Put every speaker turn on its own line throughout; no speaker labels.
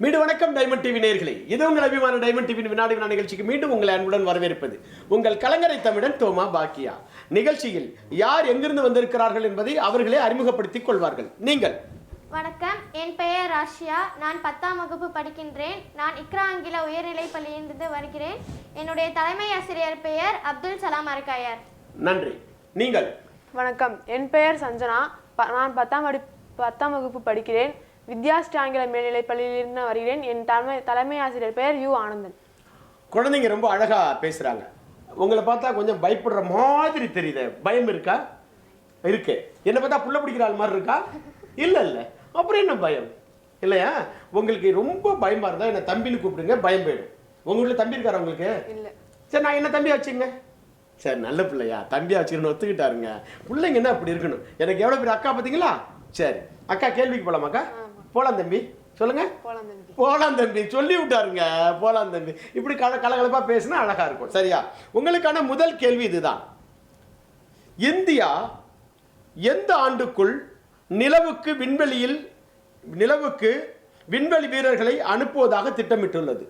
மீண்டும் வணக்கம் diamond TV நேர்களே. இது உங்கள் அபிமான டைமண்ட் டிவி வினாடி வினா நிகழ்ச்சிக்கு மீண்டும் உங்களை அன்புடன் வரவேற்பது உங்கள் கலங்கரை தமிழன் தோமா பாக்கியா. நிகழ்ச்சியில் யார் எங்கிருந்து வந்திருக்கிறார்கள் என்பதை அவர்களே அறிமுகப்படுத்திக் கொள்வார்கள். நீங்கள்.
வணக்கம் என் பெயர் ராஷியா. நான் பத்தாம் வகுப்பு படிக்கின்றேன். நான் இக்ரா ஆங்கில உயர்நிலைப் பள்ளியிலிருந்து வருகிறேன். என்னுடைய தலைமை ஆசிரியர் பெயர் அப்துல் சலாம் அரக்காயர்
நன்றி. நீங்கள்.
வணக்கம் என் பெயர் சஞ்சனா. ப- நான் பத்தாம் வடி பத்தாம் வகுப்பு படிக்கிறேன். வித்யாஸ்ரீ ஆங்கில மேல்நிலைப் பள்ளியிலிருந்து வருகிறேன். என் தலைமை தலைமை ஆசிரியர் பெயர் யு ஆனந்தன்.
குழந்தைங்க ரொம்ப அழகா பேசுறாங்க. உங்களை பார்த்தா கொஞ்சம் பயப்படுற மாதிரி தெரியுது. பயம் இருக்கா? இருக்கு. என்ன பார்த்தா புள்ள பிடிக்கிற ஆள் மாதிரி இருக்கா? இல்ல இல்ல. அப்புறம் என்ன பயம்? இல்லையா? உங்களுக்கு ரொம்ப பயமா இருந்தா என்ன தம்பின்னு கூப்பிடுங்க. பயம் போயிடும். உங்க வீட்டுல தம்பி இருக்காரா உங்களுக்கு?
இல்லை.
சரி நான் என்ன தம்பி வச்சுங்க சரி நல்ல பிள்ளையா. தம்பியா வச்சுக்கணும் ஒத்துக்கிட்டாருங்க. பிள்ளைங்க என்ன அப்படி இருக்கணும்? எனக்கு எவ்வளவு பேர் அக்கா பார்த்தீங்களா? சரி. அக்கா கேள்விக்கு போலாமாக்கா? போலாம் தம்பி சொல்லுங்க.
போலாம் தம்பி
போலாம் தம்பி சொல்லி விட்டாருங்க போலாம் தம்பி இப்படி கல கலகலப்பா பேசினா அழகா இருக்கும். சரியா? உங்களுக்கான முதல் கேள்வி இதுதான். இந்தியா எந்த ஆண்டுக்குள் நிலவுக்கு விண்வெளியில் நிலவுக்கு விண்வெளி வீரர்களை அனுப்புவதாக திட்டமிட்டுள்ளது?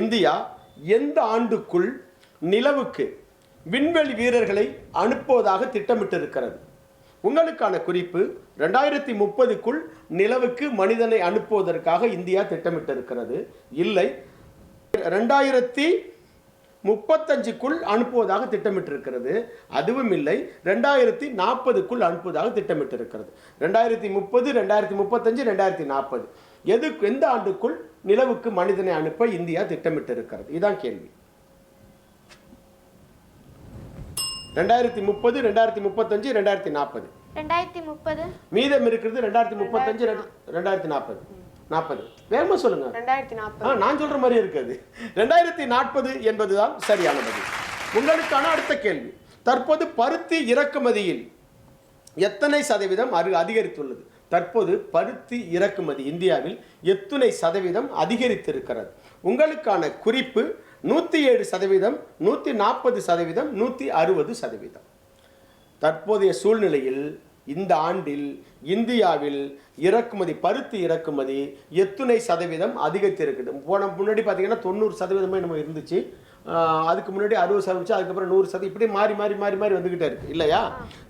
இந்தியா எந்த ஆண்டுக்குள் நிலவுக்கு விண்வெளி வீரர்களை அனுப்புவதாக திட்டமிட்டிருக்கிறது? உங்களுக்கான குறிப்பு ரெண்டாயிரத்தி முப்பதுக்குள் நிலவுக்கு மனிதனை அனுப்புவதற்காக இந்தியா திட்டமிட்டிருக்கிறது. இல்லை ரெண்டாயிரத்தி முப்பத்தஞ்சுக்குள் அனுப்புவதாக திட்டமிட்டிருக்கிறது. அதுவும் இல்லை ரெண்டாயிரத்தி நாற்பதுக்குள் அனுப்புவதாக திட்டமிட்டிருக்கிறது. ரெண்டாயிரத்தி முப்பது ரெண்டாயிரத்தி முப்பத்தஞ்சு ரெண்டாயிரத்தி நாற்பது. எது எந்த ஆண்டுக்குள் நிலவுக்கு மனிதனை அனுப்ப இந்தியா திட்டமிட்டிருக்கிறது? இதுதான் கேள்வி. ரெண்டாயிரத்தி முப்பது ரெண்டாயிரத்தி முப்பத்தஞ்சு ரெண்டாயிரத்தி நாற்பது.
ரெண்டாயிரத்தி முப்பது?
மீதம் இருக்கிறது ரெண்டாயிரத்தி முப்பத்தஞ்சு ரெண்டு- ரெண்டாயிரத்தி நாற்பது. நாற்பது. வேகமா சொல்லுங்க.
ரெண்டாயிரத்தி நாற்பது.
ஆ நான் சொல்ற மாதிரி இருக்காது. ரெண்டாயிரத்தி நாற்பது என்பதுதான் சரியான பதில். உங்களுக்கான அடுத்த கேள்வி. தற்போது பருத்தி இறக்குமதியில் எத்தனை சதவீதம் அரு அதிகரித்துள்ளது? தற்போது பருத்தி இறக்குமதி இந்தியாவில் எத்தனை சதவீதம் அதிகரித்திருக்கிறது. உங்களுக்கான குறிப்பு நூற்றி ஏழு சதவீதம் நூற்றி நாற்பது சதவீதம் நூற்றி அறுபது சதவீதம். தற்போதைய சூழ்நிலையில் இந்த ஆண்டில் இந்தியாவில் இறக்குமதி பருத்தி இறக்குமதி எத்துணை சதவீதம் அதிகரித்திருக்குது? போன முன்னாடி பார்த்தீங்கன்னா தொண்ணூறு சதவீதமே நம்ம இருந்துச்சு. அதுக்கு முன்னாடி அறுபது சதவீதம் அதுக்கப்புறம் நூறு சதவீதம் இப்படி மாறி மாறி மாறி மாறி வந்துக்கிட்டே இருக்குது இல்லையா?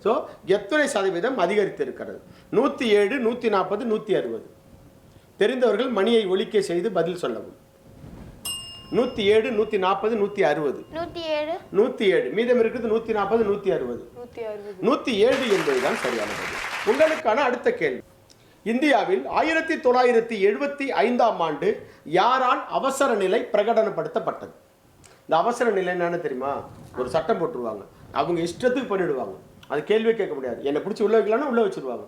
ஸோ எத்துணை சதவீதம் அதிகரித்திருக்கிறது? நூற்றி ஏழு நூற்றி நாற்பது நூற்றி அறுபது. தெரிந்தவர்கள் மணியை ஒழிக்க செய்து பதில் சொல்லவும். நூற்றி ஏழு நூற்றி நாற்பது நூற்றி அறுபது.
நூற்றி ஏழு.
மீதம் இருக்குது நூற்றி நாற்பது நூற்றி அறுபது.
நூற்றி
ஏழு என்பதுதான் சரியான பதில் உங்களுக்கான அடுத்த கேள்வி. இந்தியாவில் ஆயிரத்தி தொள்ளாயிரத்தி எழுபத்தி ஐந்தாம் ஆண்டு யாரால் அவசர நிலை பிரகடனப்படுத்தப்பட்டது? இந்த அவசர நிலை என்னன்னு தெரியுமா? ஒரு சட்டம் போட்டுருவாங்க. அவங்க இஷ்டத்துக்கு பண்ணிடுவாங்க. அது கேள்வியே கேட்க முடியாது. என்னை பிடிச்சி உள்ள வைக்கலாம்னா உள்ள வச்சிருவாங்க.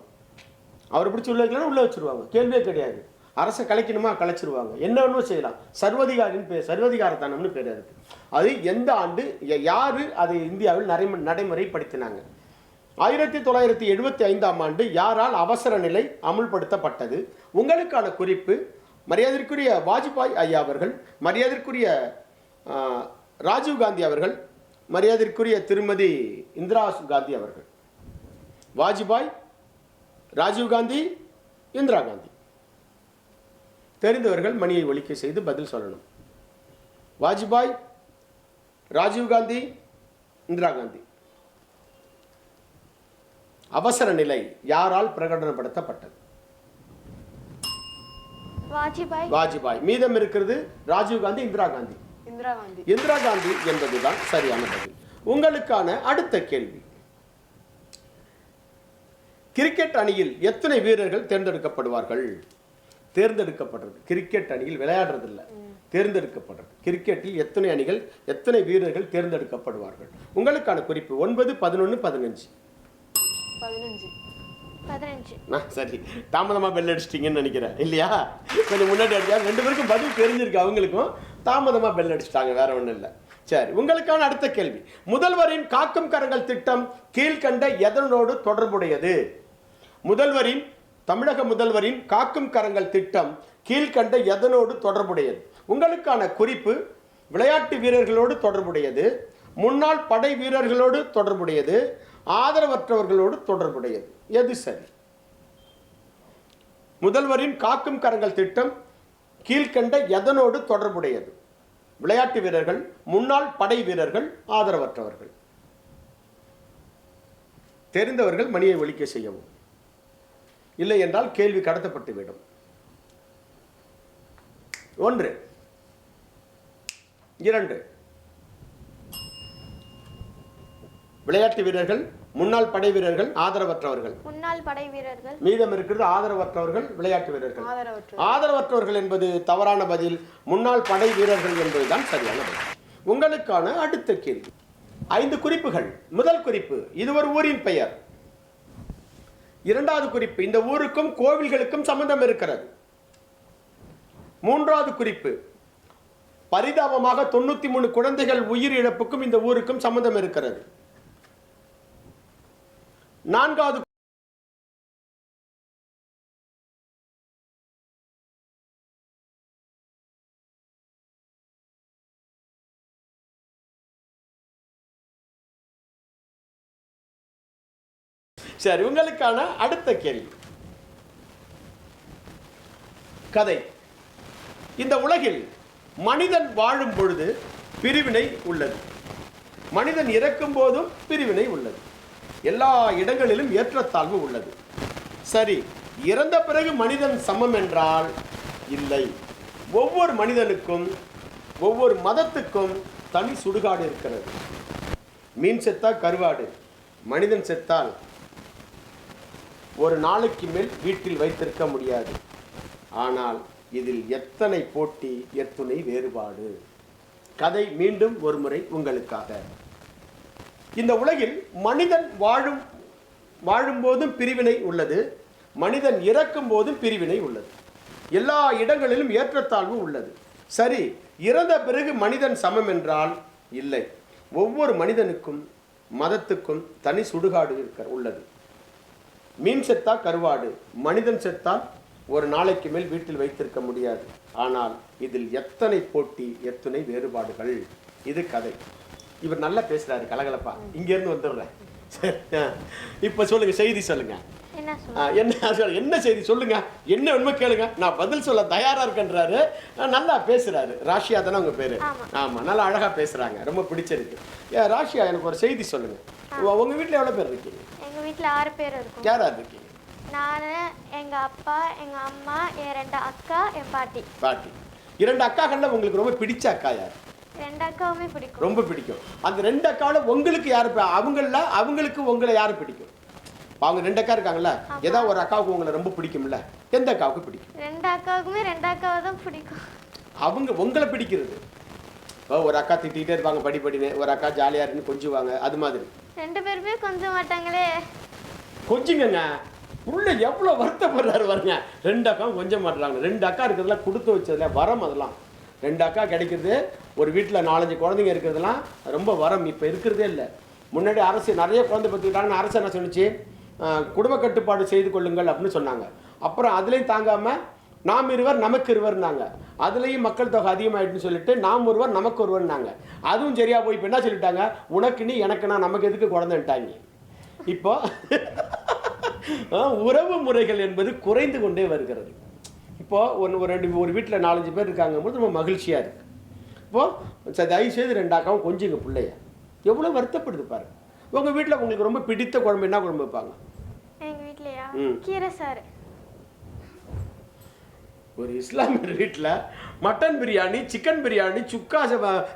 அவரை பிடிச்சி உள்ள வைக்கலாம்னா உள்ள வச்சிருவாங்க. கேள்வியே கிடையாது. அரசை கலைக்கணுமா? கலைச்சிருவாங்க. என்ன செய்யலாம். சர்வதிகாரின்னு பேர் சர்வதிகாரத்தானம்னு பேர் அதுக்கு. அது எந்த ஆண்டு யார் அது இந்தியாவில் நடைமு நடைமுறைப்படுத்தினாங்க? ஆயிரத்தி தொள்ளாயிரத்தி எழுபத்தி ஐந்தாம் ஆண்டு யாரால் அவசர நிலை அமுல்படுத்தப்பட்டது? உங்களுக்கான குறிப்பு மரியாதைக்குரிய வாஜ்பாய் ஐயா அவர்கள் மரியாதைக்குரிய ஆ, ராஜீவ் காந்தி அவர்கள் மரியாதைக்குரிய திருமதி இந்திரா காந்தி அவர்கள். வாஜ்பாய் ராஜீவ் காந்தி இந்திரா காந்தி. தெரிந்தவர்கள் மணியை ஒலிக்க செய்து பதில் சொல்லணும். வாஜ்பாய் ராஜீவ் காந்தி இந்திரா காந்தி. அவசர நிலை யாரால் பிரகடனப்படுத்தப்பட்டது?
வாஜ்பாய்.
வாஜ்பாய். மீதம் இருக்கிறது ராஜீவ் காந்தி இந்திரா காந்தி.
இந்திரா காந்தி.
இந்திரா காந்தி என்பதுதான் சரியான பதில். உங்களுக்கான அடுத்த கேள்வி. கிரிக்கெட் அணியில் எத்தனை வீரர்கள் தேர்ந்தெடுக்கப்படுவார்கள்? தேர்ந்தெடுக்கப்படுறது கிரிக்கெட் அணியில் விளையாடுறது இல்ல தேர்ந்தெடுக்கப்படுறது கிரிக்கெட்டில் எத்தனை அணிகள் எத்தனை வீரர்கள் தேர்ந்தெடுக்கப்படுவார்கள்? உங்களுக்கான குறிப்பு ஒன்பது பதினொன்று பதினஞ்சு.
பதினஞ்சு.
சரி. தாமதமாக பெல் அடிச்சிட்டிங்கன்னு நினைக்கிறேன். இல்லையா? கொஞ்சம் முன்னாடி அடிச்சா ரெண்டு பேருக்கும் பதில் தெரிஞ்சிருக்கு அவங்களுக்கும். தாமதமாக பெல் அடிச்சிட்டாங்க வேற ஒன்றும் இல்லை. சரி உங்களுக்கான அடுத்த கேள்வி. முதல்வரின் காக்கும் கரங்கள் திட்டம் கீழ்கண்ட எதனோடு தொடர்புடையது? முதல்வரின் தமிழக முதல்வரின் காக்கும் கரங்கள் திட்டம் கீழ்கண்ட எதனோடு தொடர்புடையது? உங்களுக்கான குறிப்பு விளையாட்டு வீரர்களோடு தொடர்புடையது முன்னாள் படை வீரர்களோடு தொடர்புடையது ஆதரவற்றவர்களோடு தொடர்புடையது. எது சரி? முதல்வரின் காக்கும் கரங்கள் திட்டம் கீழ்கண்ட எதனோடு தொடர்புடையது? விளையாட்டு வீரர்கள் முன்னாள் படை வீரர்கள் ஆதரவற்றவர்கள். தெரிந்தவர்கள் மணியை ஒழிக்க செய்யவும். இல்லை என்றால் கேள்வி கடத்தப்பட்டு விடும். ஒன்று. இரண்டு. விளையாட்டு வீரர்கள் முன்னாள் படை வீரர்கள் ஆதரவற்றவர்கள்.
முன்னாள் படை வீரர்கள்.
மீதம் இருக்கிறது ஆதரவற்றவர்கள் விளையாட்டு வீரர்கள்.
ஆதரவற்ற
ஆதரவற்றவர்கள் என்பது தவறான பதில் முன்னாள் படை வீரர்கள் என்பதுதான் சரியான பதில். உங்களுக்கான அடுத்த கேள்வி. ஐந்து குறிப்புகள். முதல் குறிப்பு இது ஒரு ஊரின் பெயர். இரண்டாவது குறிப்பு இந்த ஊருக்கும் கோவில்களுக்கும் சம்பந்தம் இருக்கிறது. மூன்றாவது குறிப்பு பரிதாபமாக தொண்ணூத்தி மூணு குழந்தைகள் உயிர் இழப்புக்கும் இந்த ஊருக்கும் சம்பந்தம் இருக்கிறது. நான்காவது சரி உங்களுக்கான அடுத்த கேள்வி. கதை. இந்த உலகில் மனிதன் வாழும் பொழுது பிரிவினை உள்ளது. மனிதன் இறக்கும் போதும் பிரிவினை உள்ளது. எல்லா இடங்களிலும் ஏற்றத்தாழ்வு உள்ளது. சரி இறந்த பிறகு மனிதன் சமம் என்றால் இல்லை. ஒவ்வொரு மனிதனுக்கும் ஒவ்வொரு மதத்துக்கும் தனி சுடுகாடு இருக்கிறது. மீன் செத்தா கருவாடு மனிதன் செத்தால் ஒரு நாளைக்கு மேல் வீட்டில் வைத்திருக்க முடியாது. ஆனால் இதில் எத்தனை போட்டி எத்துணை வேறுபாடு? கதை மீண்டும் ஒரு முறை உங்களுக்காக. இந்த உலகில் மனிதன் வாழும் வாழும்போதும் பிரிவினை உள்ளது. மனிதன் இறக்கும் போதும் பிரிவினை உள்ளது. எல்லா இடங்களிலும் ஏற்றத்தாழ்வு உள்ளது. சரி இறந்த பிறகு மனிதன் சமம் என்றால் இல்லை. ஒவ்வொரு மனிதனுக்கும் மதத்துக்கும் தனி சுடுகாடு இருக்க உள்ளது. மீன் செத்தா கருவாடு மனிதன் செத்தால் ஒரு நாளைக்கு மேல் வீட்டில் வைத்திருக்க முடியாது. ஆனால் இதில் எத்தனை போட்டி எத்தனை வேறுபாடுகள்? இது கதை. இவர் நல்லா பேசுறாரு கலகலப்பா. இங்கேருந்து வந்துடுறேன். சரி, ஆ. இப்ப சொல்லுங்க செய்தி சொல்லுங்கள்
என்ன
செய்தி சொல்லுங்க? என்ன உண்மை கேளுங்க. நான் பதில் சொல்ல தயாரா இருக்கேன்றாரு. நல்லா பேசுறாரு. ராஷியா தானே உங்க பேரு?
ஆமா.
நல்லா அழகா பேசுறாங்க. ரொம்ப பிடிச்சிருக்கு. ராஷியா எனக்கு ஒரு செய்தி சொல்லுங்க. உங்க வீட்ல எவ்வளவு பேர் இருக்கீங்க?
எங்க வீட்ல ஆறு பேர் இருக்கும்.
யார் யார் இருக்கீங்க?
நான் எங்க அப்பா எங்க அம்மா என் ரெண்டு அக்கா என் பாட்டி.
பாட்டி. இரண்டு அக்காக்கள்ல உங்களுக்கு ரொம்ப பிடிச்ச அக்கா யார்?
ரெண்டு அக்காவுமே பிடிக்கும்.
ரொம்ப பிடிக்கும். அந்த ரெண்டு அக்காவில் உங்களுக்கு யாரு அவங்கள அவங்களுக்கு உங்களை யாரு பிடிக்கும்? அவங்க ரெண்டு அக்கா இருக்காங்கல்ல ஏதாவது ஒரு அக்காவுக்கு உங்களை ரொம்ப பிடிக்கும்ல? எந்த அக்காவுக்கு பிடிக்கும்?
ரெண்டு அக்காவுக்குமே ரெண்டு அக்காவை தான் பிடிக்கும்.
அவங்க உங்களை பிடிக்கிறது. ஒரு அக்கா திட்டிகிட்டே இருப்பாங்க படி படின்னு. ஒரு அக்கா ஜாலியாக இருக்குன்னு கொஞ்சுவாங்க அது மாதிரி.
ரெண்டு பேருமே கொஞ்சம் மாட்டாங்களே.
கொஞ்சுங்கங்க. உள்ள எவ்வளோ வருத்தப்படுறாரு பாருங்க. ரெண்டு அக்கா கொஞ்சம் மாட்டுறாங்க. ரெண்டு அக்கா இருக்கிறதுல கொடுத்து வச்சதுல வரம் அதெல்லாம். ரெண்டு அக்கா கிடைக்கிறது ஒரு வீட்டில் நாலஞ்சு குழந்தைங்க இருக்கிறதுலாம் ரொம்ப வரம். இப்போ இருக்கிறதே இல்லை. முன்னாடி அரசு நிறைய குழந்தை பெற்றுக்கிட்டாங்கன்னு அரசு என்ன சொன்னுச்சு குடும்ப கட்டுப்பாடு செய்து கொள்ளுங்கள் அப்படின்னு சொன்னாங்க. அப்புறம் அதுலேயும் தாங்காமல் நாம் இருவர் நமக்கு இருவர்னாங்க. அதுலேயும் மக்கள் தொகை அதிகமாயிட்டுன்னு சொல்லிட்டு நாம் ஒருவர் நமக்கு ஒருவர்னாங்க. அதுவும் சரியாக போய் இப்போ என்ன சொல்லிட்டாங்க? உனக்கு நீ எனக்கு நான் நமக்கு எதுக்கு குழந்தைட்டாங்க இப்போ உறவு முறைகள் என்பது குறைந்து கொண்டே வருகிறது. இப்போது ஒன்று ஒரு ரெண்டு ஒரு வீட்டில் நாலஞ்சு பேர் இருக்காங்க போது ரொம்ப மகிழ்ச்சியாக இருக்குது இப்போது தயவு செய்து ரெண்டு அக்காவும் எங்கள் பிள்ளைய. எவ்வளோ வருத்தப்படுது பாருங்கள் உங்கள் வீட்டில் உங்களுக்கு ரொம்ப பிடித்த குழம்பு என்ன குழம்பு வைப்பாங்க?
கீரை சாறு.
ஒரு இஸ்லாமியர் வீட்டில் mutton biryani chicken biryani sukka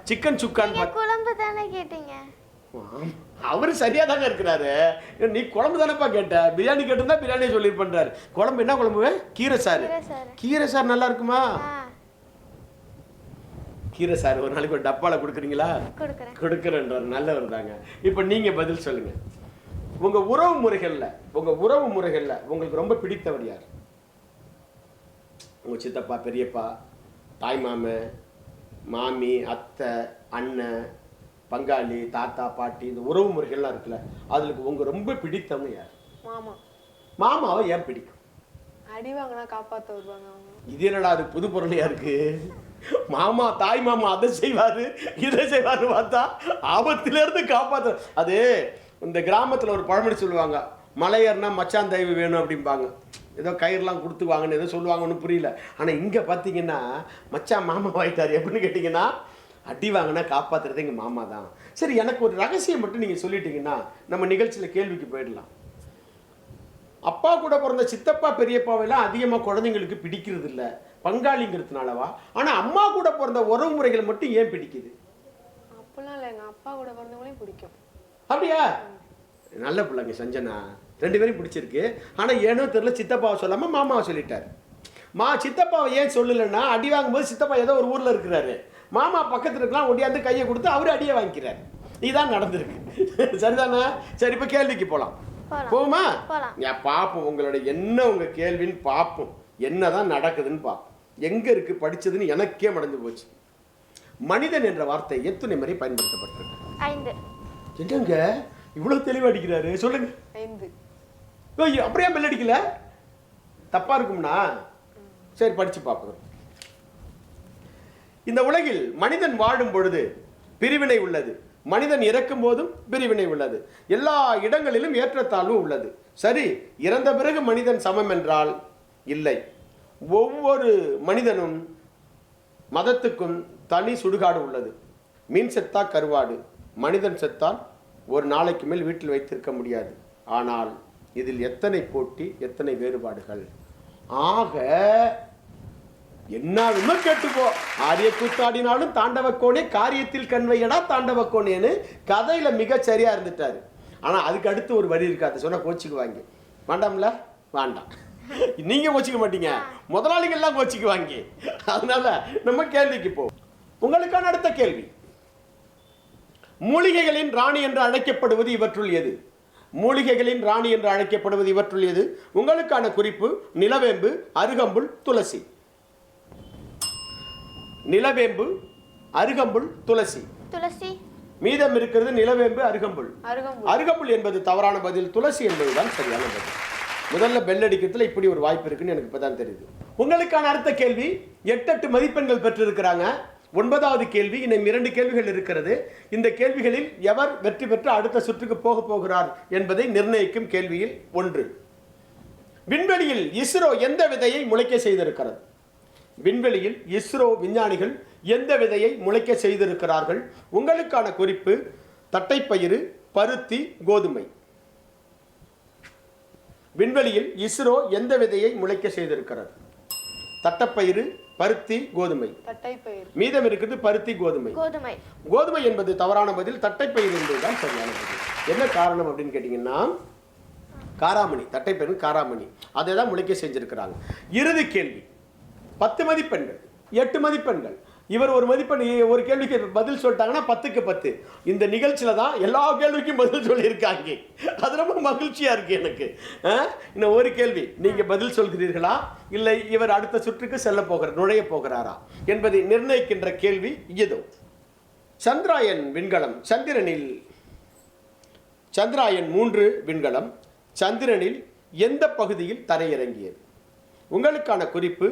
chicken சுக்கான்னு
குழம்பு தானே கேட்டீங்க?
அவர் சரியா தாங்க இருக்கிறாரு. நீ குழம்பு தானேப்பா கேட்ட. பிரியாணி கேட்டிருந்தா பிரியாணியே சொல்லியிருப்பேன்றாரு. குழம்பு என்ன குழம்பு கீரை சாறு.
கீரை சாறு.
நல்லா இருக்குமா? கீரை சாறு ஒரு நாளைக்கு ஒரு டப்பால கொடுக்குறீங்களா?
கொடுக்குறேன்.
கொடுக்குறேன்றார். நல்லவர் தாங்க. இப்போ நீங்க பதில் சொல்லுங்க. உங்க உறவு முறைகள்ல உங்க உறவு முறைகள்ல உங்களுக்கு ரொம்ப பிடித்தவர் யார்? உங்க சித்தப்பா பெரியப்பா தாய் மாமன் மாமி அத்தை அண்ணன் பங்காளி தாத்தா பாட்டி இந்த உறவு முறைகள்லாம் இருக்குல்ல அதுல உங்க ரொம்ப பிடித்தவங்க யார்?
மாமா.
மாமாவை ஏன் பிடிக்கும்?
அடி வாங்கினா காப்பாத்த வருவாங்க
இது என்னடா அது புது பொருளையா இருக்கு? மாமா தாய் மாமா அதை செய்வாரு இதை செய்வாரு பார்த்தா ஆபத்துல இருந்து காப்பாத்த அது இந்த கிராமத்தில் ஒரு பழமொழி சொல்லுவாங்க மலையர்னா மச்சான் தயவு வேணும் அப்படிம்பாங்க. ஏதோ கயிறுலாம் கொடுத்து வாங்கன்னு ஏதோ சொல்லுவாங்க ஒன்றும் புரியல. ஆனால் இங்கே பார்த்தீங்கன்னா மச்சான் மாமா ஆயிட்டார் எப்படின்னு கேட்டிங்கன்னா அடி வாங்கினா காப்பாற்றுறது எங்கள் மாமா தான். சரி எனக்கு ஒரு ரகசியம் மட்டும் நீங்கள் சொல்லிட்டீங்கன்னா நம்ம நிகழ்ச்சியில் கேள்விக்கு போயிடலாம். அப்பா கூட பிறந்த சித்தப்பா பெரியப்பாவெல்லாம் அதிகமாக குழந்தைங்களுக்கு பிடிக்கிறது இல்லை பங்காளிங்கிறதுனாலவா? ஆனால் அம்மா கூட பிறந்த உறவு முறைகள் மட்டும் ஏன் பிடிக்குது?
அப்படிலாம் இல்லை எங்கள் அப்பா கூட பிறந்தவங்களையும் பிடிக்கும்.
அப்படியா? நல்ல பிள்ளைங்க சஞ்சனா. ரெண்டு பேரும் பிடிச்சிருக்கு. ஆனால் ஏனோ தெரியல சித்தப்பாவை சொல்லாமல் மாமாவை சொல்லிட்டார். மா சித்தப்பாவை ஏன் சொல்லலைன்னா அடி வாங்கும்போது சித்தப்பா ஏதோ ஒரு ஊரில் இருக்கிறாரு. மாமா பக்கத்தில் இருக்கலாம் ஒடியாந்து கையை கொடுத்து அவர் அடியை வாங்கிக்கிறார். இதான் நடந்திருக்கு. சரிதானே? சரி இப்போ கேள்விக்கு போகலாம். போகுமா. ஏன் பார்ப்போம் உங்களோட என்ன உங்கள் கேள்வின்னு பார்ப்போம் என்னதான் நடக்குதுன்னு பார்ப்போம் எங்கே இருக்குது படிச்சதுன்னு எனக்கே மடஞ்சு போச்சு. மனிதன் என்ற வார்த்தை எத்தனை முறை பயன்படுத்தப்பட்டிருக்கு.
ஐந்து.
என்னங்க இவ்வளவு தெளிவா அடிக்கிறாரு. சொல்லுங்க.
ஐந்து.
ஐயோ அப்படியே பெல் அடிக்கல? தப்பா இருக்கும்னா? சரி படிச்சு பார்ப்போம். இந்த உலகில் மனிதன் வாழும் பொழுது பிரிவினை உள்ளது. மனிதன் இறக்கும் போதும் பிரிவினை உள்ளது. எல்லா இடங்களிலும் ஏற்றத்தாழ்வு உள்ளது. சரி இறந்த பிறகு மனிதன் சமம் என்றால் இல்லை. ஒவ்வொரு மனிதனும் மதத்துக்கும் தனி சுடுகாடு உள்ளது. மீன் செத்தா கருவாடு. மனிதன் செத்தால் ஒரு நாளைக்கு மேல் வீட்டில் வைத்திருக்க முடியாது. ஆனால் இதில் எத்தனை போட்டி எத்தனை வேறுபாடுகள்? ஆக என்னாலுமே கேட்டுக்கோ. ஆரிய கூத்தாடினாலும் தாண்டவக்கோனே காரியத்தில் கண்வையடா தாண்டவக்கோனேன்னு கதையில மிக சரியா இருந்துட்டாரு. ஆனா அதுக்கு அடுத்து ஒரு வரி இருக்காது சொன்னா கோச்சிக்குவாங்க. வேண்டாம்ல? வேண்டாம். நீங்க கோச்சிக்க மாட்டீங்க. முதலாளிகள்லாம் கோச்சிக்குவாங்க. அதனால நம்ம கேள்விக்கு போ உங்களுக்கான அடுத்த கேள்வி. மூலிகைகளின் ராணி என்று அழைக்கப்படுவது இவற்றுள் எது? மூலிகைகளின் ராணி என்று அழைக்கப்படுவது இவற்றுள் எது? உங்களுக்கான குறிப்பு நிலவேம்பு அருகம்புல் துளசி. நிலவேம்பு அருகம்புல் துளசி.
துளசி.
மீதம் இருக்கிறது நிலவேம்பு அருகம்புல்.
அருகம்புல்.
என்பது தவறான பதில். துளசி என்பதுதான் சரியான பதில். முதல்ல பெல் அடிக்கிறதுல இப்படி ஒரு வாய்ப்பு இருக்குன்னு எனக்கு இப்பதான் தெரியுது. உங்களுக்கான அடுத்த கேள்வி எட்டு எட்டு மதிப்பெண்கள் பெற்றிருக்கிறாங்க. ஒன்பதாவது கேள்வி இன்னும் இரண்டு கேள்விகள் இருக்கிறது. இந்த கேள்விகளில் எவர் வெற்றி பெற்று அடுத்த சுற்றுக்கு போக போகிறார் என்பதை நிர்ணயிக்கும் கேள்வியில் ஒன்று. விண்வெளியில் இஸ்ரோ எந்த விதையை முளைக்க செய்திருக்கிறது? விண்வெளியில் இஸ்ரோ விஞ்ஞானிகள் எந்த விதையை முளைக்க செய்திருக்கிறார்கள்? உங்களுக்கான குறிப்பு தட்டைப்பயிறு பருத்தி கோதுமை. விண்வெளியில் இஸ்ரோ எந்த விதையை முளைக்க செய்திருக்கிறது? தட்டப்பயிறு பருத்தி கோதுமை. மீதம் இருக்கிறது பருத்தி கோதுமை.
கோதுமை.
கோதுமை என்பது தவறான பதில் தட்டைப்பயிர் என்பதுதான் சரியான பதில். என்ன காரணம் அப்படின்னு கேட்டிங்கன்னா காராமணி தட்டைப்பயிறு காராமணி. அதை தான் முளைக்க செஞ்சிருக்கிறாங்க. இறுதி கேள்வி. பத்து மதிப்பெண்கள் எட்டு மதிப்பெண்கள். இவர் ஒரு மதிப்பெண் ஒரு கேள்விக்கு பதில் சொல்லிட்டாங்கன்னா பத்துக்கு பத்து. இந்த நிகழ்ச்சியில தான் எல்லா கேள்விக்கும் பதில் சொல்லியிருக்காங்க. அது ரொம்ப மகிழ்ச்சியா இருக்கு எனக்கு? இன்னும் ஒரு கேள்வி. நீங்க பதில் சொல்கிறீர்களா? இல்லை இவர் அடுத்த சுற்றுக்கு செல்ல போகிறார் நுழைய போகிறாரா? என்பதை நிர்ணயிக்கின்ற கேள்வி இதோ சந்திராயன் விண்கலம் சந்திரனில் சந்திராயன் மூன்று விண்கலம் சந்திரனில் எந்த பகுதியில் தரையிறங்கியது? உங்களுக்கான குறிப்பு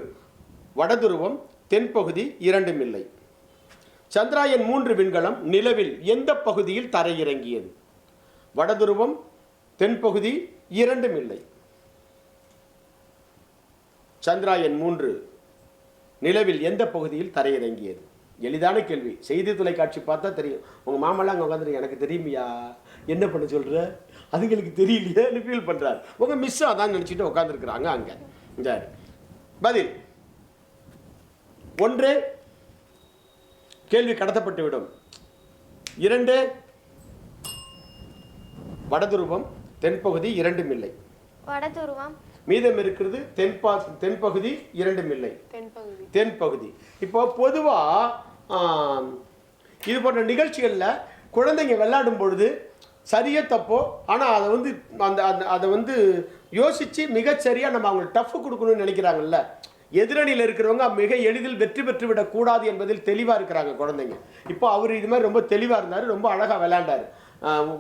வடதுருவம் தென்பகுதி இரண்டும் இல்லை. சந்திராயன் மூன்று விண்கலம் நிலவில் எந்த பகுதியில் தரையிறங்கியது? வடதுருவம் தென்பகுதி இரண்டும் இல்லை. சந்திராயன் மூன்று நிலவில் எந்த பகுதியில் தரையிறங்கியது? எளிதான கேள்வி. செய்தி தொலைக்காட்சி பார்த்தா தெரியும். உங்கள் மாமெல்லாம் அங்கே உட்காந்துரு எனக்கு தெரியுமியா? என்ன பண்ண சொல்கிற அதுங்களுக்கு தெரியலையே ஃபீல் பண்ணுறாரு உங்கள் மிஸ் அதான் நினச்சிட்டு உட்காந்துருக்குறாங்க அங்கே. இந்த பதில். ஒன்று கேள்வி கடத்தப்பட்டு விடும் இரண்டு வடதுருவம் தென்பகுதி இரண்டும் இல்லை.
வடதுருவம்.
மீதம் இருக்கிறது தென்பா தென்பகுதி இரண்டும் இல்லை.
தென்பகுதி.
தென்பகுதி. இப்போ பொதுவாக இது போன்ற நிகழ்ச்சிகளில் குழந்தைங்க விளையாடும் பொழுது சரியோ தப்போ ஆனால் அதை வந்து அந்த அந்த அதை வந்து யோசித்து மிகச்சரியாக நம்ம அவங்களுக்கு டஃப் கொடுக்கணும்னு நினைக்கிறாங்கல்ல. எதிரணியில் இருக்கிறவங்க மிக எளிதில் வெற்றி பெற்று விடக்கூடாது என்பதில் தெளிவாக இருக்கிறாங்க குழந்தைங்க. இப்போ அவர் இது மாதிரி ரொம்ப தெளிவாக இருந்தார் ரொம்ப அழகாக விளையாண்டார்.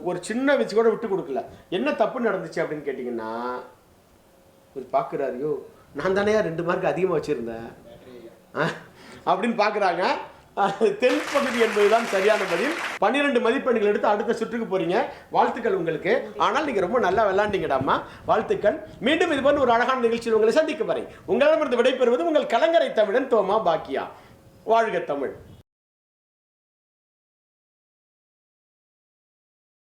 ஒரு சின்ன வச்சு கூட விட்டு கொடுக்கல. என்ன தப்பு நடந்துச்சு அப்படின்னு கேட்டிங்கன்னா இது பார்க்குறாரியோ நான் தானே ரெண்டு மார்க் அதிகமாக வச்சுருந்தேன்? ஆ? அப்படின்னு பார்க்குறாங்க தென் பகுதி என்பதுதான் சரியான பதில். பன்னிரெண்டு மதிப்பெண்கள் எடுத்து அடுத்த சுற்றுக்கு போறீங்க. வாழ்த்துக்கள் உங்களுக்கு. ஆனால் நீங்க ரொம்ப நல்லா விளாண்டீங்கடாமா வாழ்த்துக்கள். மீண்டும் இது போன்ற ஒரு அழகான நிகழ்ச்சியில் உங்களை சந்திக்க வரேன் உங்களிடமிருந்து விடைபெறுவது உங்கள் கலங்கரை தமிழன் தோமா பாக்கியா. வாழ்க தமிழ்.